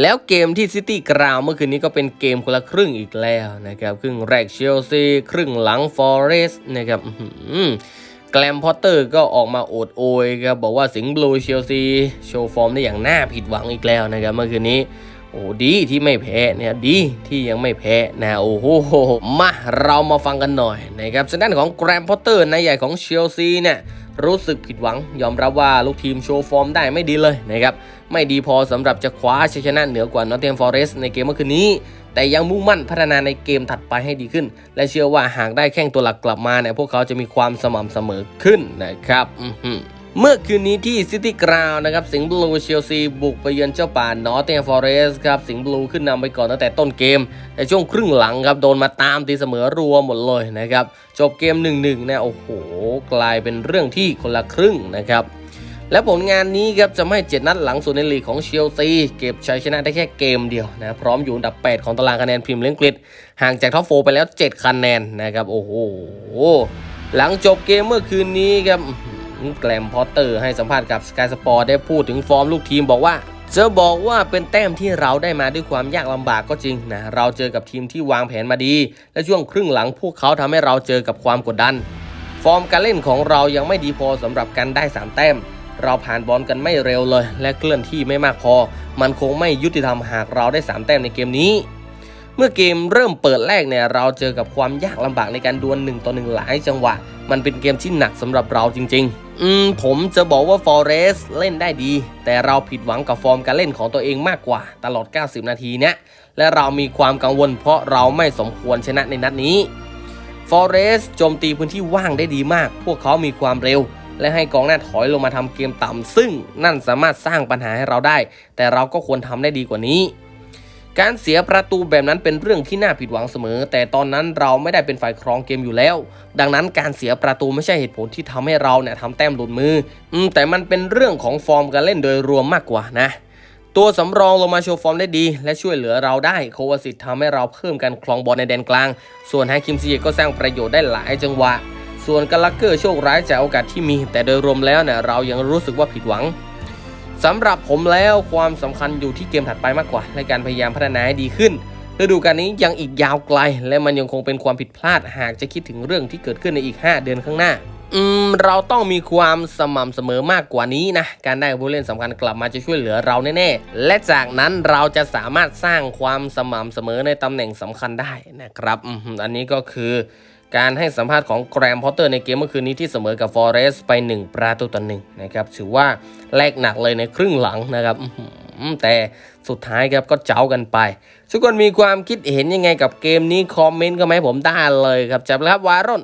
แล้วเกมที่ซิตี้กราวเมื่อคืนนี้ก็เป็นเกมคนละครึ่งอีกแล้วนะครับ ครึ่งแรกเชลซีครึ่งหลังฟอเรสต์นะครับแกลมพอตเตอร์ก็ออกมาโอดโอยครับบอกว่าสิงห์บลูเชลซีโชว์ฟอร์มได้อย่างน่าผิดหวังอีกแล้วนะครับเมื่อคืนนี้ โอ้ดีที่ไม่แพ้นะครับดีที่ยังไม่แพ้นะโอ้โหมาเรามาฟังกันหน่อยนะครับทางด้านของแกรมพอตเตอร์นายใหญ่ของเชลซีเนี่ยรู้สึกผิดหวังยอมรับว่าลูกทีมโชว์ฟอร์มได้ไม่ดีเลยนะครับไม่ดีพอสำหรับจะคว้าชัยชนะเหนือกว่านอตเทมฟอร์เรสในเกมเมื่อคืนนี้ แต่ยังมุ่งมั่นพัฒนาในเกมถัดไปให้ดีขึ้น และเชื่อว่าหากได้แข้งตัวหลักกลับมาเนี่ยพวกเขาจะมีความสม่ำเสมอขึ้นนะครับอื เมื่อคืนนี้ที่ซิตี้กราวนะครับสิงห์บลูเชลซีบุกไปเยือนเจ้าป่านอตเทมฟอร์เรสครับสิงห์บลูขึ้นนำไปก่อนตั้งแต่ต้นเกม แต่ช่วงครึ่งหลังครับโดนมาตามตีเสมอรัวหมดเลยนะครับจบเกม 1-1นะโอ้โห กลายเป็นเรื่องที่คนละครึ่งนะครับและผลงานนี้ครับจะไม่ให้เจ็ดนัดหลังสุดในลีกของเชลซีเก็บชัยชนะได้แค่เกมเดียวนะพร้อมอยู่อันดับ 8 ของตารางคะแนนพรีเมียร์ลีกอังกฤษห่างจากท็อปโฟร์ไปแล้ว 7 คะแนนนะครับโอ้โหหลังจบเกมเมื่อคืนนี้ครับ แกลมพอตเตอร์ให้สัมภาษณ์กับ Sky Sport ได้พูดถึงฟอร์มลูกทีมบอกว่าจะบอกว่าเป็นแต้มที่เราได้มาด้วยความยากลำบากก็จริงนะเราเจอกับทีมที่วางแผนมาดี และช่วงครึ่งหลังพวกเขาทำให้เราเจอกับความกดดัน ฟอร์มการเล่นของเรายังไม่ดีพอสำหรับการได้ 3 แต้ม เราผ่านบอลกันไม่เร็วเลย และเคลื่อนที่ไม่มากพอ มันคงไม่ยุติธรรมหากเราได้ 3 แต้มในเกมนี้ เมื่อเกมเริ่มเปิดแรกเนี่ยเราเจอกับความยากลำบากในการดวล1ต่อ1หลายจังหวะ มันเป็นเกมที่หนักสำหรับเราจริง ๆ อืมผมจะบอกว่าฟอเรสเล่นได้ดี แต่เราผิดหวังกับฟอร์มการเล่นของตัวเองมากกว่าตลอด 90 นาทีเนี้ยและเรามีความกังวลเพราะเราไม่สมควรชนะในนัดนี้ฟอเรสโจมตีพื้นที่ว่างได้ดีมาก พวกเขามีความเร็ว และให้กองหน้าถอยลงมาทำเกมต่ำซึ่งนั่นสามารถสร้างปัญหาให้เราได้ แต่เราก็ควรทำได้ดีกว่านี้ การเสียประตูแบบนั้นเป็นเรื่องที่น่าผิดหวังเสมอ แต่ตอนนั้นเราไม่ได้เป็นฝ่ายครองเกมอยู่แล้ว ดังนั้นการเสียประตูไม่ใช่เหตุผลที่ทำให้เราเนี่ยทำแต้มหลุดมืออืมแต่มันเป็นเรื่องของฟอร์มการเล่นโดยรวมมากกว่านะตัวสำรองลงมาโชว์ฟอร์มได้ดี และช่วยเหลือเราได้โควาสิตทำให้เราเพิ่มการคลองบอลในแดนกลาง ส่วนไฮคิมซีก็สร้างประโยชน์ได้หลายจังหวะ ส่วนกาลักเกอร์โชคร้ายจากโอกาสที่มี แต่โดยรวมแล้วเนี่ยเรายังรู้สึกว่าผิดหวัง สำหรับผมแล้วความสำคัญอยู่ที่เกมถัดไปมากกว่า และการพยายามพัฒนาให้ดีขึ้นฤดูกาลนี้ยังอีกยาวไกล และมันยังคงเป็นความผิดพลาดหากจะคิดถึงเรื่องที่เกิดขึ้นในอีก 5 เดือนข้างหน้า อืม เราต้องมีความสม่ำเสมอมากกว่านี้นะ การได้ผู้เล่นสำคัญกลับมาจะช่วยเหลือเราแน่ๆ และจากนั้นเราจะสามารถสร้างความสม่ำเสมอในตำแหน่งสำคัญได้นะครับ อันนี้ก็คือ การให้สัมภาษณ์ของแกรมพอตเตอร์ในเกมเมื่อคืนนี้ที่เสมอกับฟอเรสต์ไป 1 ประตูต่อหนึ่งนะครับถือว่าแลกหนักเลยในครึ่งหลังนะครับแต่สุดท้ายครับก็เจ้ากันไป ทุกคนมีความคิดเห็นยังไงกับเกมนี้ คอมเมนต์ก็ไหมผมได้เลยครับจับแล้วครับวารอน